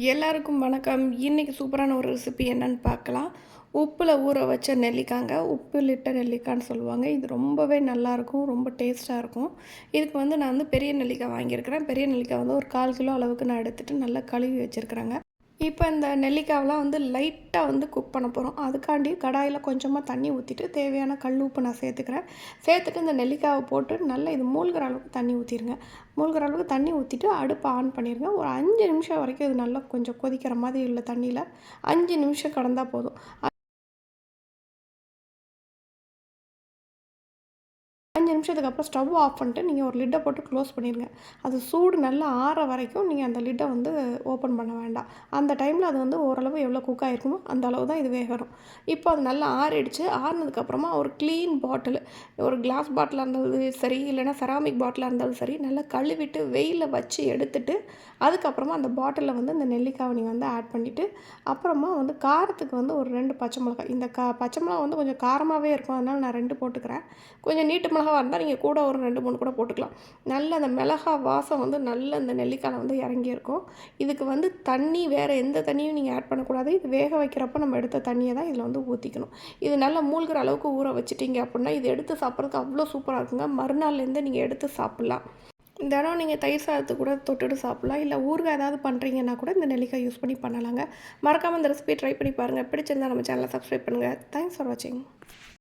எல்லாருக்கும் வணக்கம். இன்றைக்கி சூப்பரான ஒரு ரெசிபி என்னன்னு பார்க்கலாம். உப்பில் ஊற வச்ச நெல்லிக்காங்க. உப்பு லிட்ட நெல்லிக்கான்னு சொல்லுவாங்க. இது ரொம்பவே நல்லாயிருக்கும். ரொம்ப டேஸ்ட்டாக இருக்கும். இதுக்கு வந்து நான் வந்து பெரிய நெல்லிக்காய் வாங்கியிருக்கிறேன். பெரிய நெல்லிக்காய் வந்து ஒரு கால் கிலோ அளவுக்கு நான் எடுத்துகிட்டு நல்லா கழுவி வச்சுருக்கிறேங்க. இப்போ இந்த நெல்லிக்காவெலாம் வந்து லைட்டாக வந்து குக் பண்ண போகிறோம் அதுக்காண்டி கடாயில் கொஞ்சமாக தண்ணி ஊற்றிட்டு தேவையான கல் உப்பு நான் சேர்த்துக்கிறேன். சேர்த்துட்டு இந்த நெல்லிக்காவை போட்டு நல்லா இது மூழ்கிற அளவுக்கு தண்ணி ஊற்றிடுங்க மூழ்கிற அளவுக்கு தண்ணி ஊற்றிட்டு அடுப்பை ஆன் பண்ணிடுங்க ஒரு அஞ்சு நிமிஷம் வரைக்கும் இது நல்லா கொஞ்சம் கொதிக்கிற மாதிரி உள்ள தண்ணியில் அஞ்சு நிமிஷம் கடந்தால் போதும். அஞ்சு நிமிஷத்துக்கு அப்புறம் ஸ்டவ் ஆஃப் பண்ணிட்டு நீங்கள் ஒரு லிட்டை போட்டு க்ளோஸ் பண்ணிடுங்க. அது சூடு நல்லா ஆற வரைக்கும் நீங்கள் அந்த லிட்டை வந்து ஓப்பன் பண்ண வேண்டாம். அந்த டைமில் அது வந்து ஓரளவு எவ்வளோ குக் ஆகிருக்குமோ அந்த அளவு தான் இது வேகணும். இப்போ அது நல்லா ஆறிடுச்சு. ஆறினதுக்கப்புறமா ஒரு க்ளீன் பாட்டில் ஒரு கிளாஸ் பாட்டிலாக இருந்தாலும் சரி இல்லைனா செராமிக் பாட்டிலாக இருந்தாலும் சரி நல்லா கழுவிட்டு வெயிலில் வச்சு எடுத்துட்டு அதுக்கப்புறமா அந்த பாட்டிலில் வந்து இந்த நெல்லிக்காவை நீங்கள் வந்து ஆட் பண்ணிவிட்டு அப்புறமா வந்து காரத்துக்கு வந்து ஒரு ரெண்டு பச்சை மிளகாய். இந்த கா பச்சை மிளகா வந்து கொஞ்சம் காரமாகவே இருக்கும். அதனால் நான் ரெண்டு போட்டுக்கிறேன். கொஞ்சம் நீட்டு மிளகா இருந்தால் நீங்கள் கூட ஒரு ரெண்டு மூணு கூட போட்டுக்கலாம். நல்ல அந்த மிளகா வாசம் வந்து நல்ல அந்த நெல்லிக்காயில் வந்து இறங்கியிருக்கும். இதுக்கு வந்து தண்ணி வேறு எந்த தண்ணியும் நீங்கள் ஆட் பண்ணக்கூடாது. இது வேக வைக்கிறப்ப நம்ம எடுத்த தண்ணியை தான் இதில் வந்து ஊற்றிக்கணும் இது நல்லா மூழ்கிற அளவுக்கு ஊற வச்சுட்டிங்க அப்படின்னா இது எடுத்து சாப்பிட்றதுக்கு அவ்வளோ சூப்பராக இருக்குங்க. மறுநாள்லேருந்து நீங்கள் எடுத்து சாப்பிட்லாம். தினம் நீங்கள் தயிர் சாதத்தை கூட தொட்டுட்டு சாப்பிட்லாம். இல்லை ஊறுகாய் ஏதாவது பண்ணுறீங்கன்னா கூட இந்த நெல்லிக்காய் யூஸ் பண்ணி பண்ணலாங்க. மறக்காமல் இந்த ரெசிபி ட்ரை பண்ணி பாருங்கள் பிடிச்சிருந்தால் நம்ம சேனலை சப்ஸ்கிரைப் பண்ணுங்கள் தேங்க்ஸ் ஃபார் வாட்சிங்